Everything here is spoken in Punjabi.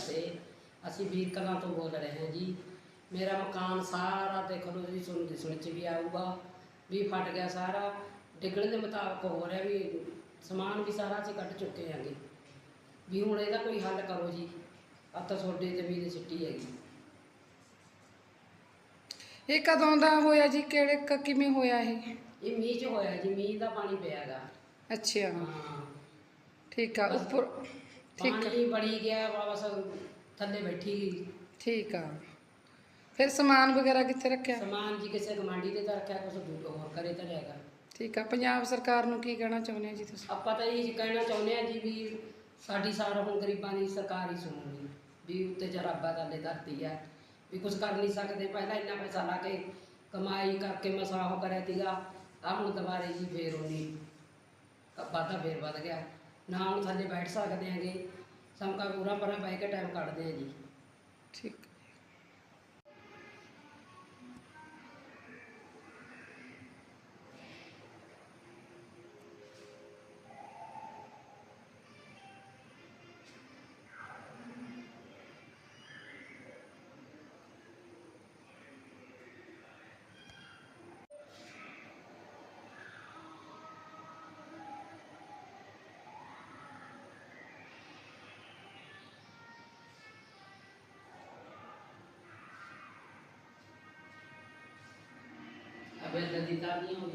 ਫਤਿਹ ਅਸੀਂ ਵੀਰ ਕਲਾਂ ਤੋਂ ਬੋਲ ਰਹੇ ਹਾਂ ਜੀ। ਮੇਰਾ ਮਕਾਨ ਸਾਰਾ ਦੇਖ ਲਓ ਜੀ ਸੁਣ ਦਿਸਣ ਚ ਵੀ ਆਊਗਾ। ਵੀ ਫਟ ਗਿਆ ਸਾਰਾ। ਡਿੱਗਣ ਦੇ ਮੁਤਾਬਕ ਹੋ ਰਿਹਾ ਵੀ ਸਮਾਨ ਵੀ ਸਾਰਾ ਅਸੀਂ ਕੱਢ ਚੁੱਕੇ ਹਾਂਗੇ। ਵੀ ਹੁਣ ਇਹਦਾ ਕੋਈ ਹੱਲ ਕਰੋ ਜੀ। ਆ ਤਾਂ ਤੁਹਾਡੇ ਜ਼ਮੀਨ ਸਿੱਟੀ ਹੈਗੀ। ਇਹ ਕਦੋਂ ਦਾ ਹੋਇਆ ਜੀ? ਕਿਹੜੇ ਕ- ਕਿਵੇਂ ਹੋਇਆ ਇਹ? ਇਹ ਮੀਂਹ ਚ ਹੋਇਆ ਜੀ। ਮੀਂਹ ਦਾ ਪਾਣੀ ਪਿਆਗਾ ਅੱਛਾ। ਹਾਂ। ਠੀਕ ਆ। ਉੱਪਰ ਠੀਕ ਆ। ਪਾਣੀ ਬੜੀ ਗਿਆ ਵਾ ਬਸ ਥੱਲੇ ਬੈਠੀ ਗਈ। ਠੀਕ ਆ। ਫਿਰ ਸਮਾਨ ਵਗੈਰਾ ਕਿੱਥੇ ਰੱਖਿਆ? ਸਮਾਨ ਜੀ ਕਿਸੇ ਗਮਾਂਡੀ ਦੇ ਤਾਂ ਰੱਖਿਆ ਕੁਛ ਦੂਰ ਹੋਰ ਕਰੇ ਤਾਂ ਹੈਗਾ। ਠੀਕ ਆ। ਪੰਜਾਬ ਸਰਕਾਰ ਨੂੰ ਕੀ ਕਹਿਣਾ ਚਾਹੁੰਦੇ ਆ ਜੀ ਤੁਸੀਂ? ਆਪਾਂ ਤਾਂ ਇਹ ਕਹਿਣਾ ਚਾਹੁੰਦੇ ਆ ਜੀ ਵੀ ਸਾਡੀ ਸਾਰ ਹੁਣ ਗਰੀਬਾਂ ਦੀ ਸਰਕਾਰ ਹੀ ਸੁਣੂਗੀ ਵੀ ਉੱਤੇ ਜਰਾਬਾ ਥੱਲੇ ਧਰਤੀ ਆ ਵੀ ਕੁਝ ਕਰ ਨਹੀਂ ਸਕਦੇ ਪਹਿਲਾਂ ਇੰਨਾ ਪੈਸਾ ਲਾ ਕੇ ਕਮਾਈ ਕਰਕੇ ਮਸਾ ਉਹ ਕਰਿਆ ਤੀਗਾ ਆ ਹੁਣ ਦੁਬਾਰੇ ਜੀ ਫੇਰ ਉਹਨੀ ਵਾਧਾ ਫੇਰ ਵੱਧ ਗਿਆ। ਨਾ ਹੁਣ ਥੱਲੇ ਬੈਠ ਸਕਦੇ ਆਂਗੇ ਸਮਕਾ ਪੂਰਾ ਪਰਾਂ ਬਹਿ ਕੇ ਟਾਈਮ ਕੱਢਦੇ ਆ ਜੀ। ਠੀਕ। Aberta de caminho,